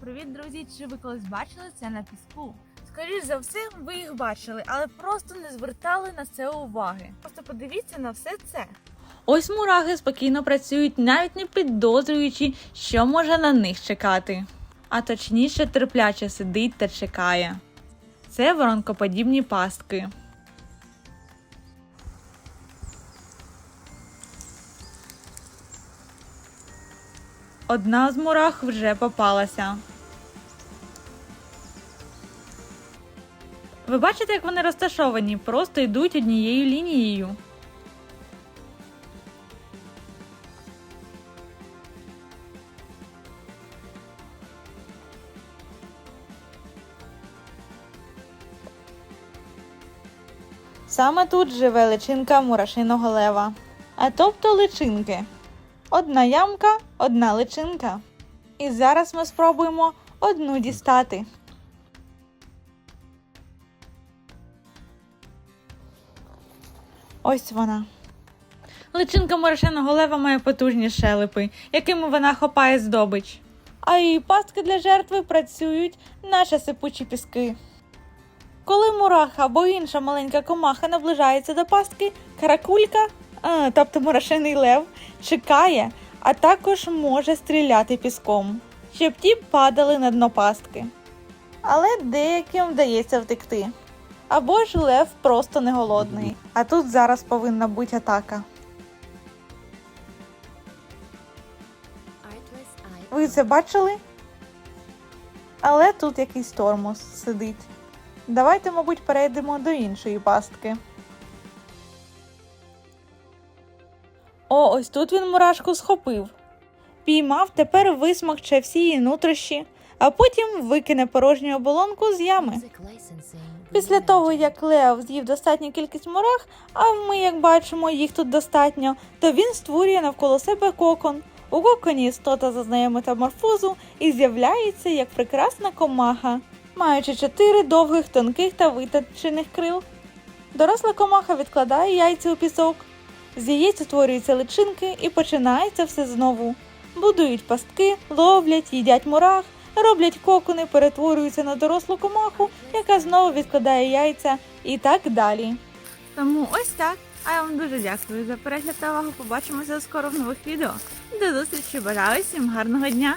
Привіт, друзі! Чи ви колись бачили це на піску? Скоріш за все, ви їх бачили, але просто не звертали на це уваги. Просто подивіться на все це. Ось мураги спокійно працюють, навіть не підозрюючи, що може на них чекати. А точніше, терпляче сидить та чекає. Це воронкоподібні пастки. Одна з мурах вже попалася. Ви бачите, як вони розташовані, просто йдуть однією лінією. Саме тут живе личинка мурашиного лева. А тобто личинки. Одна ямка, одна личинка. І зараз ми спробуємо одну дістати. Ось вона. Личинка морошеного лева має потужні шелепи, якими вона хопає здобич. А її пастки для жертви працюють, наче сипучі піски. Коли мураха або інша маленька комаха наближається до пастки, каракулька, а, тобто мурашиний лев, чекає, а також може стріляти піском, щоб ті падали на дно пастки. Але деяким вдається втекти. Або ж лев просто не голодний. А тут зараз повинна бути атака. Ви це бачили? Але тут якийсь тормоз сидить. Давайте, мабуть, перейдемо до іншої пастки. О, ось тут він мурашку схопив. Піймав, тепер висмокче всі її нутрощі, а потім викине порожню оболонку з ями. Після того, як Лео з'їв достатню кількість мурах, а ми, як бачимо, їх тут достатньо, то він створює навколо себе кокон. У коконі істота зазнає метаморфозу і з'являється як прекрасна комаха, маючи чотири довгих, тонких та витончених крил. Доросла комаха відкладає яйця у пісок. З яєць утворюються личинки і починається все знову. Будують пастки, ловлять, їдять мурах, роблять кокони, перетворюються на дорослу комаху, яка знову відкладає яйця і так далі. Тому ось так. А я вам дуже дякую за перегляд та увагу. Побачимося скоро в нових відео. До зустрічі, бажаю всім гарного дня!